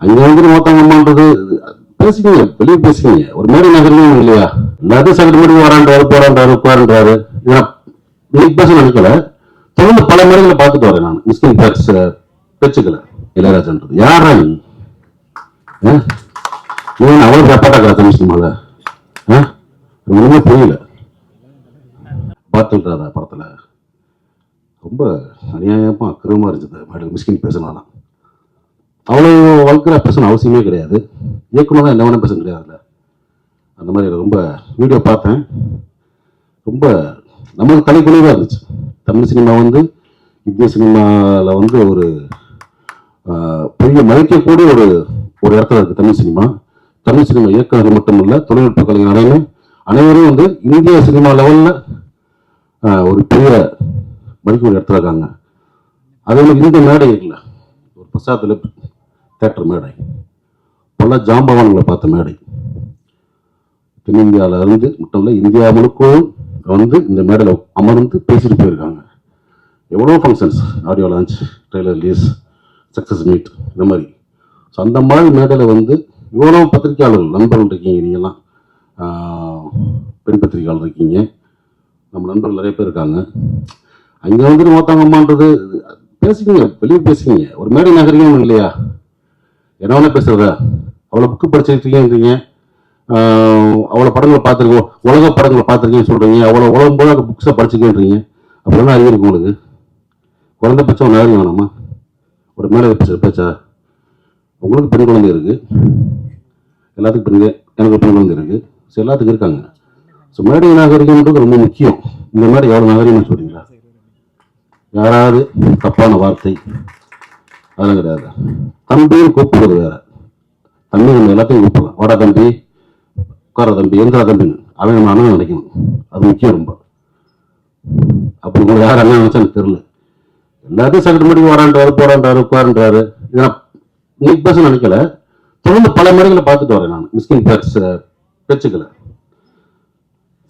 அங்க வந்து மொத்தமான்றது பேசிக்கீங்க வெளியே பேசுவீங்க ஒரு மேடை நகரம் இல்லையா? எல்லாத்தையும் சகட்டு மட்டும் வரான்றாரு போறான்றாரு உட்காருன்றாரு. இன்னைக்கு பேச நினைக்கல தொடர்ந்து பல முறைகளை பார்த்துட்டு வரேன் நான். மிஸ்கின் பேட்ஸ் பேச்சுக்கல இளையராஜன்றது. யாரா நீ ஆ? ஏன் அவ்வளவு ரெப்பாட்டாக்கிறா தமிழ் சினிமால ஆ? ஒண்ணுமே புரியல. பார்த்துட்டாரா படத்துல. ரொம்ப அநியாயமா அக்கிரமா இருந்துச்சு மேடம் மிஸ்கின் பேசினாலாம் அவ்வளோ வளர்க்குற பேசணும் அவசியமே கிடையாது. இயக்குனர் தான் என்ன வேணா பேச கிடையாதுல்ல அந்த மாதிரி ரொம்ப வீடியோ பார்த்தேன். ரொம்ப நமக்கு தலைக்குழிவாக இருந்துச்சு. தமிழ் சினிமா வந்து இந்திய சினிமாவில் வந்து ஒரு பெரிய மதிக்கக்கூடிய ஒரு ஒரு இடத்துல இருக்குது தமிழ் சினிமா தமிழ் சினிமா இயக்குனர் மட்டுமல்ல தொழில்நுட்ப கலைஞர் அனைவரும் அனைவரும் வந்து இந்திய சினிமா லெவலில் ஒரு பெரிய மதிக்கக்கூடிய இடத்துல இருக்காங்க. அதே மாதிரி இந்த மேடை இல்லை ஒரு பிரசாத்தில் தேட்டர் மேடை. பல ஜாம்பவான்களை பார்த்த மேடை. தென்னிந்தியாவில இருந்து மட்டும் இல்லை இந்தியா முழுக்கவும் வந்து இந்த மேடையில் அமர்ந்து பேசிட்டு போயிருக்காங்க. எவ்வளோ functions audio launch trailer release success meet இந்த மாதிரி. ஸோ அந்த மாதிரி மேடையில் வந்து இவ்வளோ பத்திரிக்கையாளர்கள் நண்பர்கள் இருக்கீங்க நீங்கள்லாம் ஆஹ், பெண் பத்திரிக்கையாளர் இருக்கீங்க. நம்ம நண்பர்கள் நிறைய பேர் இருக்காங்க. அங்கே வந்துட்டு மொத்தமான்றது பேசிக்கீங்க வெளியே பேசிக்கீங்க. ஒரு மேடை நகரிகம் இல்லையா? என்ன வேணா பேசுறதா? அவ்வளோ புக்கு படிச்சிருக்கீங்க அவ்வளோ படங்களை பார்த்துருக்கோம் உலக படங்களை பார்த்துருக்கீங்கன்னு சொல்கிறீங்க அவ்வளோ உலகம் போல புக்ஸை படிச்சுக்கேன்றீங்க. அப்படிலாம் அறிவு இருக்கு உங்களுக்கு. குறைந்தபட்சம் ஒன்று அறிவு வேணாமா? ஒரு மேலே பேச்சா? உங்களுக்கு பெண் குழந்தை இருக்குது எல்லாத்துக்கும் பெண் எனக்கு பெண் குழந்தை இருக்குது ஸோ எல்லாத்துக்கும் இருக்காங்க. ஸோ மேடை நாகரிகம்ன்றது ரொம்ப முக்கியம். இந்த மாதிரி எவ்வளோ நாகரிகம்னு சொல்கிறீங்களா யாராவது தப்பான வார்த்தை. அதெல்லாம் கிடையாது தம்பின்னு கூப்பிடுறது வேற. தம்பி நம்ம எல்லாத்தையும் கூப்பிடலாம் வாடா தம்பி உட்கார தம்பி எந்திரா தம்பின்னு அவன் நம்ம அண்ணன் நினைக்கணும். அது முக்கியம் ரொம்ப. அப்படி கூட யார் அண்ணன் நினைச்சா எனக்கு தெரியல. எல்லாத்தையும் செகண்ட் மணிக்கு வரான்றாரு போறான்றாரு உட்காருன்றாரு. இதெல்லாம் இன்னைக்கு பேச நினைக்கல. தொடர்ந்து பல மேடைகளை பார்த்துட்டு வரேன் நான். மிஸ்கின் பேட்ஸ் பேச்சுக்களை.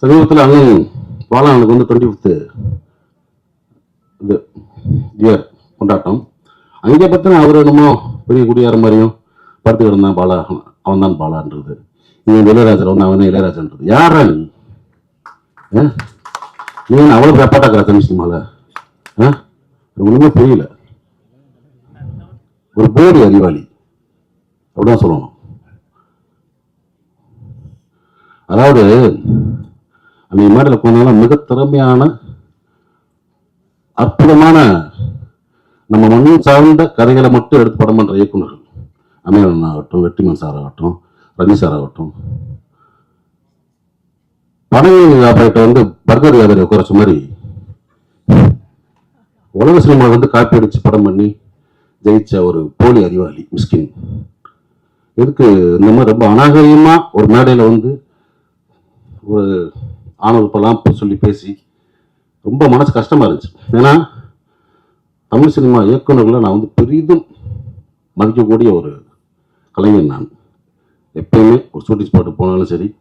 சமீபத்தில் அண்ணன் பாலானுக்கு வந்து டுவெண்ட்டி ஃபிஃப்த்து இது இயர் கொண்டாட்டம். அங்கே பார்த்தா அவர் என்னமோ பெரிய குடியார மாதிரியும் படுத்து கிடந்தான் பாலா. அவன் தான் பாலான்றது. இவன் இளையராஜர் வந்து அவன் இளையராஜன்றது. யாரா நீ நீ அவ்வளோ ரெப்பாட்டாக்கிறா தமிழ் சினிமாவில் ஆ? ஒன்றுமே புரியல. ஒரு போடி அறிவாளி. அப்படிதான் சொல்லணும். அதாவது அந்த மேடையில் போனாலும் மிக திறமையான அற்புதமான நம்ம மண்ணின் சார்ந்த கதைகளை மட்டும் எடுத்து படம் பண்ற இயக்குநர்கள் அமீரன் ஆகட்டும் வெற்றிமன் சார் ஆகட்டும் ரஞ்சி சார் ஆகட்டும். படங்கள் வியாபாரிட்ட வந்து பர்கர் வியாபாரி குறைச்ச மாதிரி உலக சினிமா வந்து காப்பி அடிச்சு படம் பண்ணி ஜெயிச்ச ஒரு போலி அறிவாளி மிஸ்கின். எதுக்கு இந்த மாதிரி ரொம்ப அநாகரிகமா ஒரு மேடையில வந்து ஒரு ஆணவப்பெல்லாம் சொல்லி பேசி ரொம்ப மனசு கஷ்டமா இருந்துச்சு. ஏன்னா தமிழ் சினிமா இயக்குநர்களை நான் வந்து பெரிதும் மதிக்கக்கூடிய ஒரு கலைஞன் நான். எப்பயுமே ஒரு ஷூட்டிங் ஸ்பாட்டு போனாலும் சரி.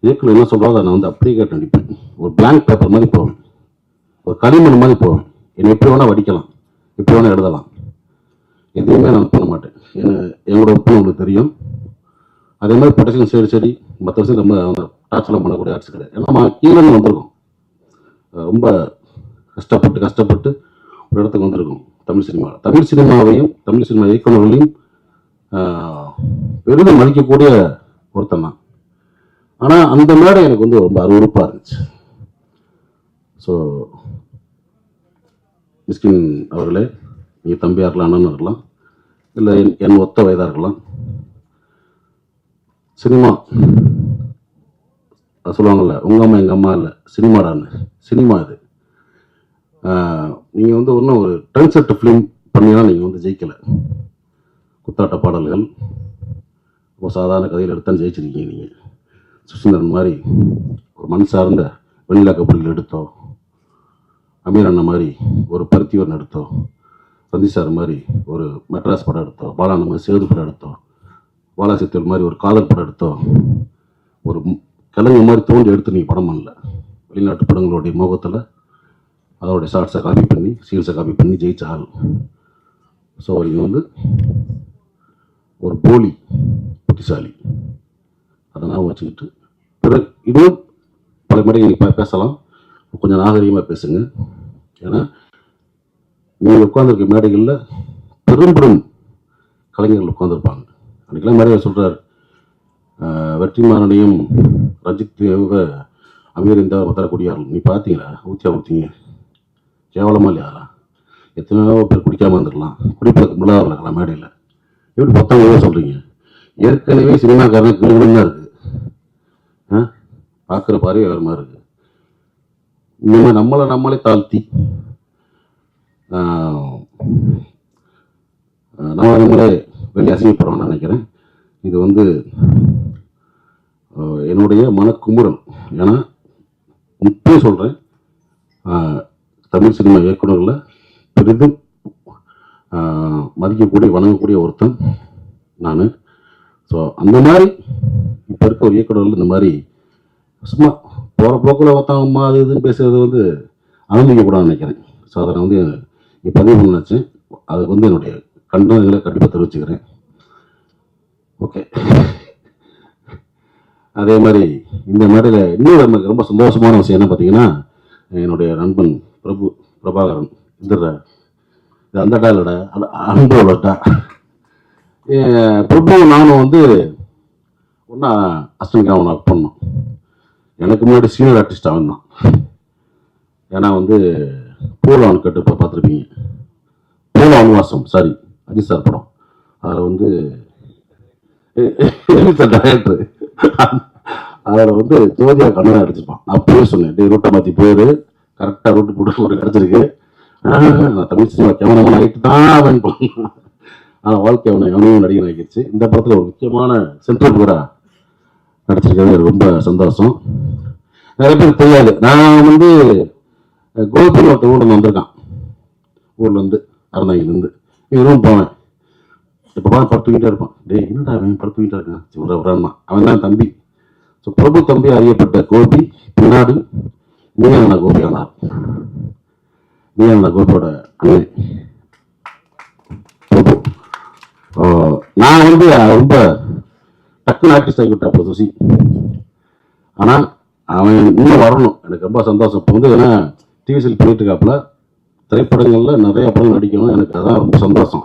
இயக்குனர் என்ன சொல்றாரோ அதை நான் வந்து அப்படியே கேட்டு நடிப்பேன். ஒரு பிளாங்க் பேப்பர் மாதிரி போவேன். ஒரு களிமண் மாதிரி போவேன். என்னை எப்படி வேணால் வடிக்கலாம். எப்படி வேணால் எழுதலாம். எதுவுமே நான் பண்ண மாட்டேன். என்ன என்னோட ஒப்பு உங்களுக்கு தெரியும். அதே மாதிரி ப்ரொடக்ஷன் சைடு சரி. மற்ற விஷயம் ரொம்ப டார்ச்சர்லாம் பண்ணக்கூடிய ஆர்ட்ஸ் கிடையாது. ஏன்னா நம்ம கீழே வந்திருக்கோம். ரொம்ப கஷ்டப்பட்டு கஷ்டப்பட்டு ஒரு இடத்துக்கு வந்திருக்கோம் தமிழ் சினிமாவில் தமிழ் சினிமாவையும் தமிழ் சினிமா இயக்குநர்களையும் பெரிதும் மதிக்கக்கூடிய ஒருத்தன் தான் ஆனால் அந்த மேடை எனக்கு வந்து ரொம்ப அருவருப்பாக இருந்துச்சு. ஸோ மிஸ்கின் அவர்களே நீங்கள் தம்பியாக இருக்கலாம் அண்ணன் இருக்கலாம் இல்லை என் என் ஒத்த வயதாக இருக்கலாம். சினிமா சொல்லுவாங்கள்ல சொல்லுவாங்கல்ல உங்கள் அம்மா எங்கள் அம்மா இல்லை சினிமாடான்னு. சினிமா இது. நீங்கள் வந்து ஒன்றும் ஒரு ட்ரெண்ட் ஃபிலிம் பண்ணினா நீங்கள் வந்து ஜெயிக்கலை. குத்தாட்ட பாடல்கள். ரொம்ப சாதாரண கதையில் எடுத்தாலும் ஜெயிச்சிருக்கீங்க நீங்கள் சுசீந்திரன் மாதிரி ஒரு மண் சார்ந்த வெண்ணிலா கபடிகள் எடுத்தோ அமீர் அண்ணன் மாதிரி ஒரு பருத்திவரன் எடுத்தோம் ரந்தி சார் மாதிரி ஒரு மெட்ராஸ் படம் எடுத்தோம் பாலான மாதிரி சேது படம் எடுத்தோம் பாலாசித்தல் மாதிரி ஒரு காதல் படம் எடுத்தோம் ஒரு ம்- கலைஞர் மாதிரி தோண்டி எடுத்து நீங்கள் படம் பண்ணல. வெளிநாட்டு படங்களுடைய முகத்தில் அதோடைய ஷார்ட்ஸை காப்பி பண்ணி சீல்ஸை காப்பி பண்ணி ஜெயிச்ச ஆள் ஸோ நீங்கள் வந்து ஒரு போலி புத்திசாலி. அதை நான் வச்சுக்கிட்டு பிறகு இதுவும் பல மேடைகள் பேசலாம். கொஞ்சம் நாகரிகமாக பேசுங்க. ஏன்னா நீங்கள் உட்காந்துருக்க மேடைகளில் பெரும்பெரும் கலைஞர்கள் உட்காந்துருப்பாங்க அன்றைக்கெல்லாம் மேடையில் சொல்கிறார் வெற்றிமாறனையும் ரஞ்சித் அமீர் இந்த தரக்கூடியார்கள் நீ பார்த்தீங்களா? ஊற்றியா ஊற்றிங்க கேவலமாக இல்லையா? எத்தனையோ பேர் குடிக்காம இருந்திருக்கலாம். குடிப்பழக்கம் இல்லாத இருக்கலாம் மேடையில். எப்படி பத்தவங்க சொல்கிறீங்க ஏற்கனவே சினிமாக்காரன் கிருமிடம் இருக்குது ஆ? பார்க்குற பார்வை வேறு மாதிரி இருக்குது இனிமேல் நம்மளை நம்மளே தாழ்த்தி ஆஹ், நம்ம நம்மளே வெளியே அசிங்கப்படுறோம்னு நினைக்கிறேன். இது வந்து என்னுடைய மனக்குமுறல். ஏன்னா முப்பே சொல்கிறேன் தமிழ் சினிமா இயக்குனர்களில் பெரிதும் மதிக்கக்கூடிய வணங்கக்கூடிய ஒருத்தன் நான். ஸோ அந்த மாதிரி இப்போ இருக்க ஒரு இயக்குனர்கள் இந்த மாதிரி சும்மா போகிற போக்கில் ஒருத்தன் அம்மா அது இதுன்னு பேசுறது வந்து அனுமதிக்கக்கூடாதுன்னு நினைக்கிறேன். ஸோ அதை நான் வந்து இங்கே பதிவு பண்ணாச்சு அதுக்கு வந்து என்னுடைய கண்டனங்களை கண்டிப்பாக தெரிவிச்சுக்கிறேன். ஓகே அதே மாதிரி இந்த மேடையில் இன்னொரு எனக்கு ரொம்ப சந்தோஷமான விஷயம் என்ன பார்த்தீங்கன்னா என்னுடைய நண்பன் பிரபு பிரபாகரன் இந்த இது அந்த டாலோட அன்போடா பிரபு நானும் வந்து ஒன்றா அஸ்வின் அவனை ஒர்க் பண்ணோம். எனக்கு முன்னாடி சீனியர் ஆர்டிஸ்ட் அவன் தான் ஏன்னா வந்து பூலான் கட்டு இப்போ பார்த்துருப்பீங்க. பூல வனவாசம் சாரி அஜித் சார் படம். அதில் வந்து சார் டைரக்டர் அதில் வந்து ஜோதியா கண்ணனை அடிச்சிருப்பான். நான் பேர் சொன்னேன். டே ரூட்டை மாற்றி போயிரு கரெக்டாக ரூட்டு போட்டு ஒரு கிடச்சிருக்கு நான் தமிழ் சினிமா கேமராமேன் ஆகிட்டு தான் அவன். ஆனால் வாழ்க்கை அவனை அவனையும் நடிகன் ஆகிடுச்சு இந்த படத்தில் ஒரு முக்கியமான சென்ட்ரல் பிகராக நடிச்சிருக்கிறது. எனக்கு ரொம்ப சந்தோஷம். நிறைய பேர் தெரியாது. நான் வந்து கோபியில் ஒருத்தர் ஊரில் வந்திருக்கான். ஊர்லேருந்து அறந்தாங்கிலேருந்து இவரும் போவேன். இப்போ தான் படுத்துக்கிட்டே இருப்பான். டேய் என்னடா அவன் படுத்துக்கிட்டே இருக்கான்? சிவர அவன் தான் தம்பி. ஸோ பிரபு தம்பி அறியப்பட்ட கோபி பின்னாடி மீனவன கோபி ஆனார் கோபியோட அண்ணன் நான் வந்து ரொம்ப டக்குன்னு ஆர்டிஸ்ட் ஆகிவிட்டேன் அப்போ துசி ஆனால் அவன் இன்னும் வரணும். எனக்கு ரொம்ப சந்தோஷம். இப்போ வந்து ஏன்னா டிவிசியில் போயிட்டு இருக்காப்புல. திரைப்படங்களில் நிறைய படம் நடிக்கணும். எனக்கு அதான் ரொம்ப சந்தோஷம்.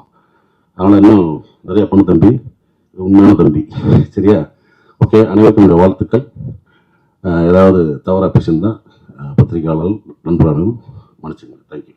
அதனால் இன்னும் நிறைய பண்ணு தம்பி. உண்மையான தம்பி. சரியா? ஓகே அனைவருக்கும் வாழ்த்துக்கள். ஏதாவது தவறாக பேசியிருந்தால் பத்திரிகையாளர்கள் நண்பர்கள் மன்னிச்சுங்க தேங்க்யூ